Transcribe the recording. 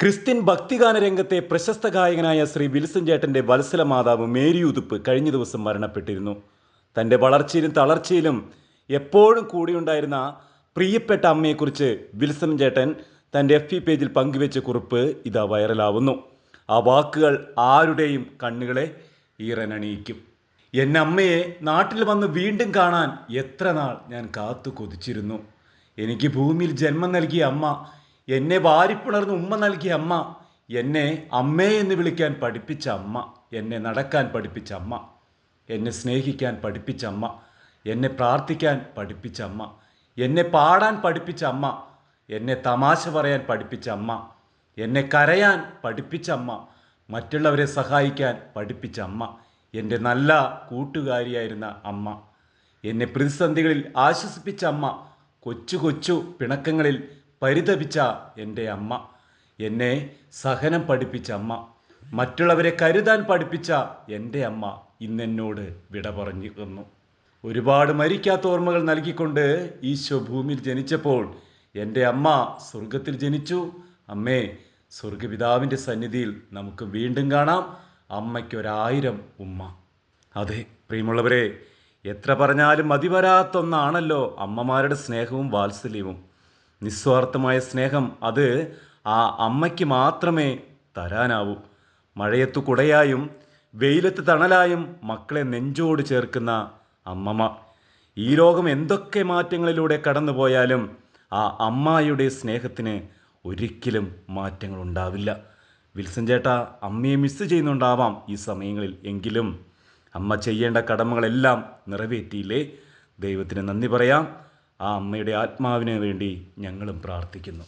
Christian ഭക്തിഗാന രംഗത്തെ പ്രശസ്ത ഗായകനായ Shri Wilson ചേട്ടന്റെ വത്സല മാതാവ് മേരി ഉതുപ്പ് കഴിഞ്ഞ ദിവസം മരണപ്പെട്ടിരുന്നു. തന്റെ വളർച്ചയിലും തളർച്ചയിലും എപ്പോഴും കൂടിയുണ്ടായിരുന്ന പ്രിയപ്പെട്ട അമ്മയെക്കുറിച്ച് വിൽസൺ ചേട്ടൻ തന്റെ എഫ് പേജിൽ പങ്കുവെച്ച കുറിപ്പ് ഇതാ വൈറലാവുന്നു. ആ വാക്കുകൾ ആരുടെയും കണ്ണുകളെ ഈറനണിയിക്കും. എന്റെ അമ്മയെ നാട്ടിൽ വന്ന് വീണ്ടും കാണാൻ എത്ര നാൾ ഞാൻ കാത്തു കൊതിച്ചിരുന്നു എനിക്ക് ഭൂമിയിൽ ജന്മം നൽകിയ അമ്മ എന്നെ വാരിപ്പിണർന്ന് ഉമ്മ നൽകിയ അമ്മ എന്നെ അമ്മേ എന്ന് വിളിക്കാൻ പഠിപ്പിച്ച അമ്മ എന്നെ നടക്കാൻ പഠിപ്പിച്ച അമ്മ എന്നെ സ്നേഹിക്കാൻ പഠിപ്പിച്ച അമ്മ എന്നെ പ്രാർത്ഥിക്കാൻ പഠിപ്പിച്ച അമ്മ എന്നെ പാടാൻ പഠിപ്പിച്ച അമ്മ എന്നെ തമാശ പറയാൻ പഠിപ്പിച്ച അമ്മ എന്നെ കരയാൻ പഠിപ്പിച്ച അമ്മ മറ്റുള്ളവരെ സഹായിക്കാൻ പഠിപ്പിച്ച അമ്മ എന്റെ നല്ല കൂട്ടുകാരിയായിരുന്ന അമ്മ എന്നെ പ്രതിസന്ധികളിൽ ആശ്വസിപ്പിച്ച അമ്മ കൊച്ചു കൊച്ചു പിണക്കങ്ങളിൽ പരിതപിച്ച എന്റെ അമ്മ എന്നെ സഹനം പഠിപ്പിച്ച അമ്മ മറ്റുള്ളവരെ കരുതാൻ പഠിപ്പിച്ച എന്റെ അമ്മ ഇന്നെന്നോട് വിട പറഞ്ഞു തന്നു. ഒരുപാട് മരിക്കാത്ത ഓർമ്മകൾ നൽകിക്കൊണ്ട് ഈശോ ഭൂമിയിൽ ജനിച്ചപ്പോൾ എന്റെ അമ്മ സ്വർഗത്തിൽ ജനിച്ചു. അമ്മേ സ്വർഗപിതാവിന്റെ സന്നിധിയിൽ നമുക്ക് വീണ്ടും കാണാം. അമ്മയ്ക്കൊരായിരം ഉമ്മ. അതെ പ്രിയമുള്ളവരെ എത്ര പറഞ്ഞാലും മതിവരാത്തൊന്നാണല്ലോ അമ്മമാരുടെ സ്നേഹവും വാത്സല്യവും. നിസ്വാർത്ഥമായ സ്നേഹം അത് ആ അമ്മയ്ക്ക് മാത്രമേ തരാനാവൂ. മഴയത്ത് കുടയായും വെയിലത്ത് തണലായും മക്കളെ നെഞ്ചോട് ചേർക്കുന്ന അമ്മമ്മ. ഈ ലോകം എന്തൊക്കെ മാറ്റങ്ങളിലൂടെ കടന്നുപോയാലും ആ അമ്മായിയുടെ സ്നേഹത്തിന് ഒരിക്കലും മാറ്റങ്ങൾ ഉണ്ടാവില്ല വിൽസൻ ചേട്ടാ അമ്മയെ മിസ് ചെയ്യുന്നുണ്ടാവാം ഈ സമയങ്ങളിൽ എങ്കിലും. അമ്മ ചെയ്യേണ്ട കടമകളെല്ലാം നിറവേറ്റിയില്ലേ? ദൈവത്തിന് നന്ദി പറയാം. ആ അമ്മയുടെ ആത്മാവിന് വേണ്ടി ഞങ്ങളും പ്രാർത്ഥിക്കുന്നു.